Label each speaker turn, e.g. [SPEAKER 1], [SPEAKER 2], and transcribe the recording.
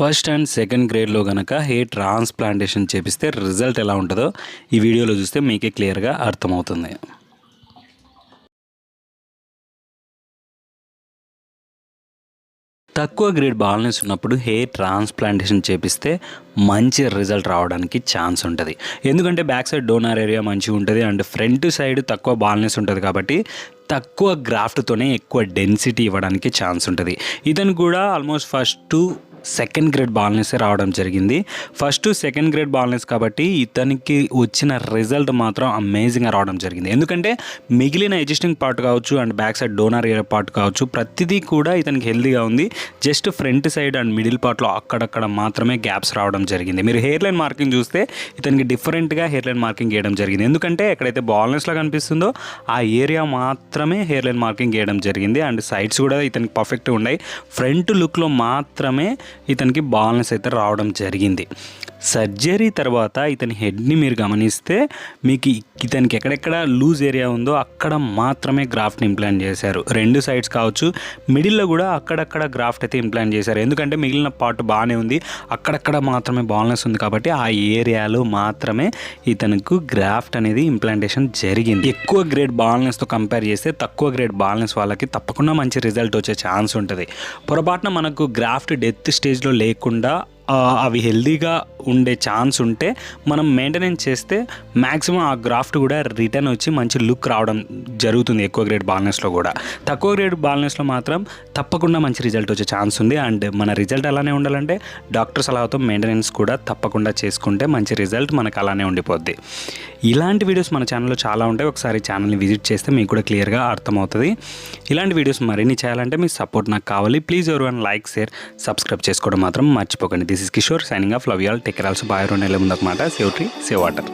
[SPEAKER 1] First and second గ్రేడ్లో కనుక hair transplantation చేపిస్తే result ఎలా ఉంటుందో ఈ వీడియోలో చూస్తే మీకే క్లియర్గా అర్థమవుతుంది. తక్కువ గ్రేడ్ బాలనెస్ ఉన్నప్పుడు హెయిర్ ట్రాన్స్ప్లాంటేషన్ చేపిస్తే మంచి రిజల్ట్ రావడానికి ఛాన్స్ ఉంటుంది. ఎందుకంటే బ్యాక్ సైడ్ డోనార్ ఏరియా మంచిగా ఉంటుంది అండ్ ఫ్రంట్ సైడ్ తక్కువ బాలనెస్ ఉంటుంది కాబట్టి తక్కువ గ్రాఫ్ట్తోనే ఎక్కువ డెన్సిటీ ఇవ్వడానికి ఛాన్స్ ఉంటుంది. ఇతను కూడా almost first second grade baldness రావడం జరిగింది. ఫస్ట్ సెకండ్ గ్రేడ్ బాలనెస్ కాబట్టి ఇతనికి వచ్చిన రిజల్ట్ మాత్రం అమేజింగ్గా రావడం జరిగింది. ఎందుకంటే మిగిలిన ఎగ్జిస్టింగ్ పార్ట్ కావచ్చు and back side donor area part కావచ్చు ప్రతిదీ కూడా ఇతనికి హెల్దీగా ఉంది. Just front side and middle పార్ట్లో అక్కడక్కడ మాత్రమే గ్యాప్స్ రావడం జరిగింది. మీరు హెయిర్ లైన్ మార్కింగ్ చూస్తే ఇతనికి డిఫరెంట్గా హెయిర్ లైన్ మార్కింగ్ వేయడం జరిగింది. ఎందుకంటే ఎక్కడైతే బాల్నెస్లో కనిపిస్తుందో ఆ ఏరియా మాత్రమే హెయిర్ లైన్ మార్కింగ్ వేయడం జరిగింది. అండ్ సైడ్స్ కూడా ఇతనికి పర్ఫెక్ట్గా ఉన్నాయి. ఫ్రంట్ లుక్లో మాత్రమే ఇతనికి బాల్నెస్ అయితే రావడం జరిగింది. సర్జరీ తర్వాత ఇతని హెడ్ని మీరు గమనిస్తే మీకు ఇతనికి ఎక్కడెక్కడ లూజ్ ఏరియా ఉందో అక్కడ మాత్రమే గ్రాఫ్ట్ ఇంప్లాంట్ చేశారు. రెండు సైడ్స్ కావచ్చు మిడిల్లో కూడా అక్కడక్కడ గ్రాఫ్ట్ అయితే ఇంప్లాంట్ చేశారు. ఎందుకంటే మిగిలిన పార్ట్ బాగానే ఉంది అక్కడక్కడ మాత్రమే బాల్నెస్ ఉంది కాబట్టి ఆ ఏరియాలో మాత్రమే ఇతనికి గ్రాఫ్ట్ అనేది ఇంప్లాంటేషన్ జరిగింది. ఎక్కువ గ్రేడ్ బాల్నెస్తో కంపేర్ చేస్తే తక్కువ గ్రేడ్ బాల్నెస్ వాళ్ళకి తప్పకుండా మంచి రిజల్ట్ వచ్చే ఛాన్స్ ఉంటుంది. పొరపాటున మనకు గ్రాఫ్ట్ డెత్ స్టేజ్లో లేకుండా అవి హెల్దీగా ఉండే ఛాన్స్ ఉంటే మనం మెయింటెనెన్స్ చేస్తే మ్యాక్సిమం ఆ గ్రాఫ్ట్ కూడా రిటర్న్ వచ్చి మంచి లుక్ రావడం జరుగుతుంది ఎక్కువ గ్రేడ్ బాల్నెస్లో కూడా. తక్కువ గ్రేడ్ బాల్నెస్లో మాత్రం తప్పకుండా మంచి రిజల్ట్ వచ్చే ఛాన్స్ ఉంది. అండ్ మన రిజల్ట్ అలానే ఉండాలంటే డాక్టర్ సలహాతో మెయింటెనెన్స్ కూడా తప్పకుండా చేసుకుంటే మంచి రిజల్ట్ మనకు అలానే ఉండిపోద్ది. ఇలాంటి వీడియోస్ మన ఛానల్లో చాలా ఉంటాయి. ఒకసారి ఛానల్ని విజిట్ చేస్తే మీకు కూడా క్లియర్గా అర్థమవుతుంది. ఇలాంటి వీడియోస్ మరిన్ని చేయాలంటే మీ సపోర్ట్ నాకు కావాలి. ప్లీజ్ ఎవరు లైక్ షేర్ సబ్స్క్రైబ్ చేసుకోవడం మాత్రం మర్చిపోకండి. This is Kishore signing off love y'all tech also. Bye. రెండు నెలల ముందు అనమాట సేవ్ ట్రీ సేవ్ వాటర్.